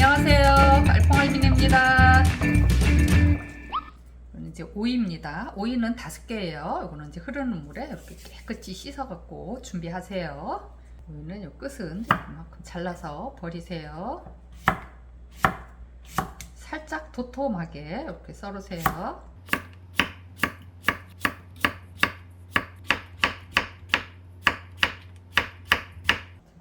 안녕하세요. 알콩알비네입니다. 이거는 이제 오이입니다. 오이는 다섯 개예요. 이거는 이제 흐르는 물에 이렇게 깨끗이 씻어갖고 준비하세요. 오이는 요 끝은 이만큼 잘라서 버리세요. 살짝 도톰하게 이렇게 썰으세요.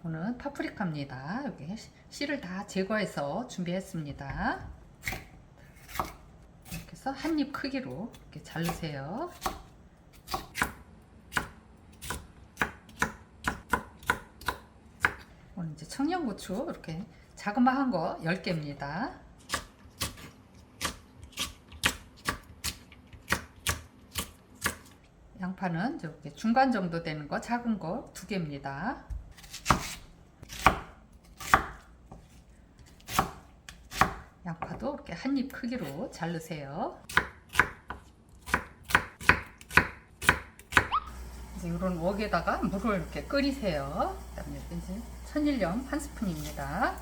이거는 파프리카입니다. 여기 씨를 다 제거해서 준비했습니다. 이렇게 해서 한 입 크기로 이렇게 자르세요. 오늘 이제 청양고추 이렇게 자그마한 거 10개입니다. 양파는 이렇게 중간 정도 되는 거 작은 거 두 개입니다. 이렇게 한입 크기로 자르세요. 이제 이런 웍에다가 물을 이렇게 끓이세요. 그다음에 이제 천일염 한 스푼입니다.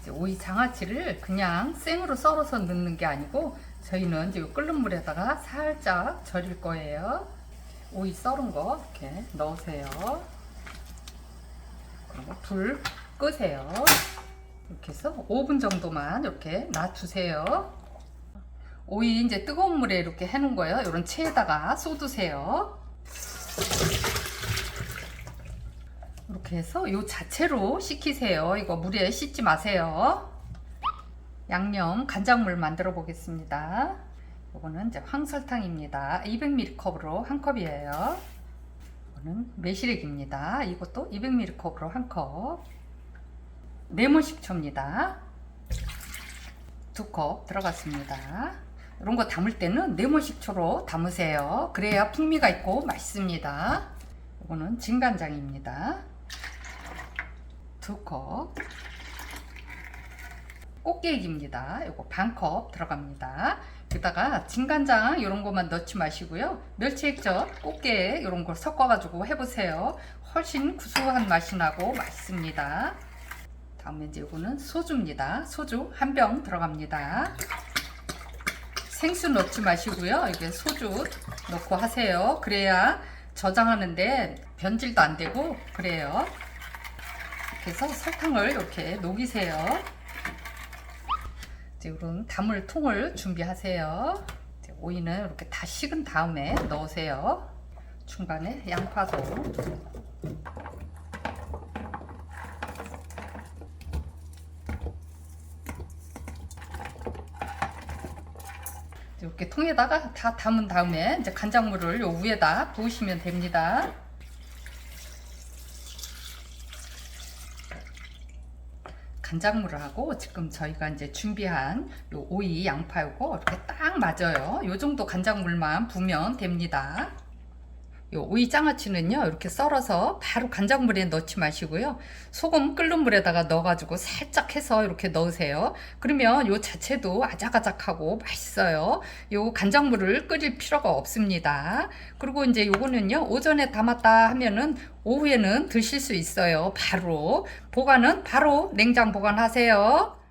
이제 오이 장아찌를 그냥 생으로 썰어서 넣는 게 아니고 저희는 이제 끓는 물에다가 살짝 절일 거예요. 오이 썰은 거 이렇게 넣으세요. 그리고 불 끄세요. 이렇게 해서 5분 정도만 이렇게 놔두세요. 오이 이제 뜨거운 물에 이렇게 해놓은 거예요. 이런 체에다가 쏟으세요. 이렇게 해서 요 자체로 식히세요. 이거 물에 씻지 마세요. 양념 간장물 만들어 보겠습니다. 이거는 이제 황설탕입니다. 200ml 컵으로 한 컵이에요. 이거는 매실액입니다. 이것도 200ml 컵으로 한 컵. 레몬 식초입니다. 두 컵 들어갔습니다. 이런 거 담을 때는 레몬 식초로 담으세요. 그래야 풍미가 있고 맛있습니다. 이거는 진간장입니다. 두 컵. 꽃게입니다. 이거 반 컵 들어갑니다. 여기다가 진간장 이런 것만 넣지 마시고요. 멸치액젓, 꽃게 이런 걸 섞어가지고 해보세요. 훨씬 구수한 맛이 나고 맛있습니다. 다음에 이제 이거는 소주입니다. 소주 한 병 들어갑니다. 생수 넣지 마시고요. 이게 소주 넣고 하세요. 그래야 저장하는데 변질도 안 되고 그래요. 그래서 설탕을 이렇게 녹이세요. 이제 이런 담을 통을 준비하세요. 이제 오이는 이렇게 다 식은 다음에 넣으세요. 중간에 양파도 이렇게 통에다가 다 담은 다음에 이제 간장물을 요 위에다 부으시면 됩니다. 간장물을 하고 지금 저희가 이제 준비한 요 오이 양파 요거 이렇게 딱 맞아요. 요 정도 간장물만 부으면 됩니다. 요 오이 장아찌는요 이렇게 썰어서 바로 간장물에 넣지 마시고요. 소금 끓는 물에다가 넣어가지고 살짝 해서 이렇게 넣으세요. 그러면 요 자체도 아작아작하고 맛있어요. 요 간장물을 끓일 필요가 없습니다. 그리고 이제 요거는요 오전에 담았다 하면은 오후에는 드실 수 있어요. 바로. 보관은 바로 냉장 보관하세요